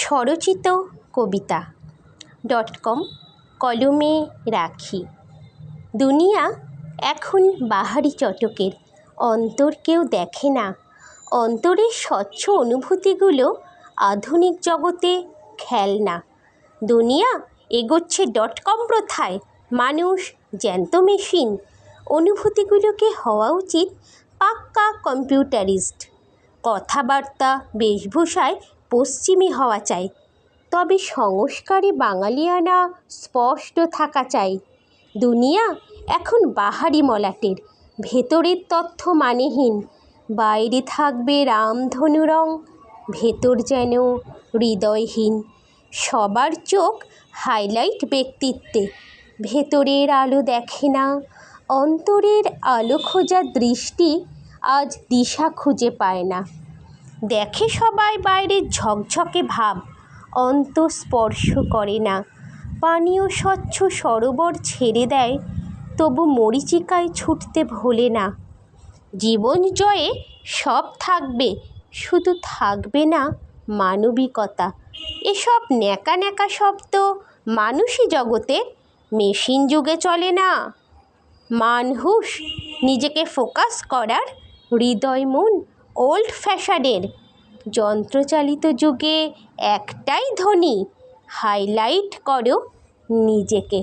স্বরচিত কবিতা dot com, কলমে রাখি। দুনিয়া এখন বাহারি চটকের, অন্তর কেউ দেখে না। অন্তরের স্বচ্ছ অনুভূতিগুলো আধুনিক জগতে খেলনা। দুনিয়া এগোচ্ছে ডট কম প্রথায়, মানুষ জ্যান্ত মেশিন। অনুভূতিগুলোকে হওয়া উচিত পাক্কা কম্পিউটারিস্ট। কথাবার্তা, বেশভূষায় পশ্চিমী হওয়া চাই। তবে সংস্কারে বাঙালিয়ানা স্পষ্ট থাকা চাই। দুনিয়া এখন বাহারি মলাটের, ভেতরের তথ্য মানেহীন। বাইরে থাকবে রামধনু রং, ভেতর যেন হৃদয়হীন। সবার চোখ হাইলাইট ব্যক্তিত্বে, ভেতরের আলো দেখে না। অন্তরের আলো খোঁজা দৃষ্টি আজ দিশা খুঁজে পায় না। দেখে সবাই বাইরের ঝকঝকে ভাব। অন্তর স্পর্শ করে না। পানীয় স্বচ্ছ সরোবর ছেড়ে দেয়, তবু মরীচিকায় ছুটতে ভোলে না। জীবন জয়ে সব থাকবে, শুধু থাকবে না মানবিকতা। এসব ন্যাকা ন্যাকা শব্দ মানুষই জগতে মেশিন যুগে চলে না। মানহুস নিজেকে ফোকাস করার হৃদয় মন ওল্ড ফ্যাশনের যন্ত্রচালিত যুগে একটাই ধ্বনি হাইলাইট করো নিজেকে।